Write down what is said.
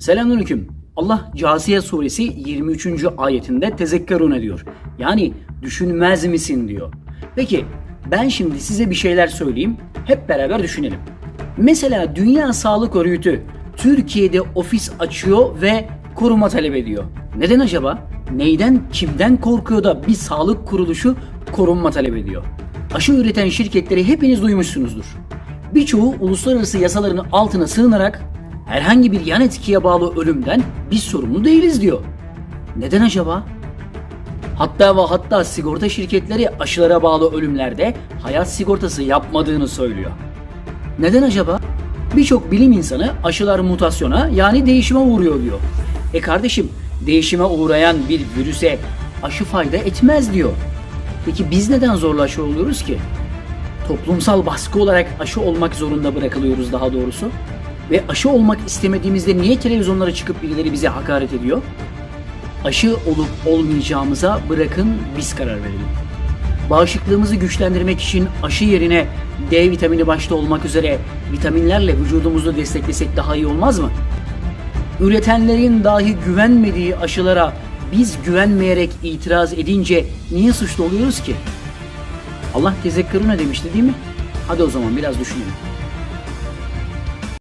Selamünaleyküm. Allah Casiye suresi 23. ayetinde tezekkerun ediyor. Yani düşünmez misin diyor. Peki ben şimdi size bir şeyler söyleyeyim. Hep beraber düşünelim. Mesela Dünya Sağlık Örgütü Türkiye'de ofis açıyor ve koruma talep ediyor. Neden acaba? Neyden, kimden korkuyor da bir sağlık kuruluşu korunma talep ediyor? Aşı üreten şirketleri hepiniz duymuşsunuzdur. Birçoğu uluslararası yasaların altına sığınarak herhangi bir yan etkiye bağlı ölümden biz sorumlu değiliz diyor. Neden acaba? Hatta ve hatta sigorta şirketleri aşılara bağlı ölümlerde hayat sigortası yapmadığını söylüyor. Neden acaba? Birçok bilim insanı aşılar mutasyona yani değişime uğruyor diyor. E kardeşim değişime uğrayan bir virüse aşı fayda etmez diyor. Peki biz neden zorla oluyoruz ki? Toplumsal baskı olarak aşı olmak zorunda bırakılıyoruz daha doğrusu. Ve aşı olmak istemediğimizde niye televizyonlara çıkıp birileri bize hakaret ediyor? Aşı olup olmayacağımıza bırakın biz karar verelim. Bağışıklığımızı güçlendirmek için aşı yerine D vitamini başta olmak üzere vitaminlerle vücudumuzu desteklesek daha iyi olmaz mı? Üretenlerin dahi güvenmediği aşılara biz güvenmeyerek itiraz edince niye suçlu oluyoruz ki? Allah tezekkerune demişti değil mi? Hadi o zaman biraz düşünelim.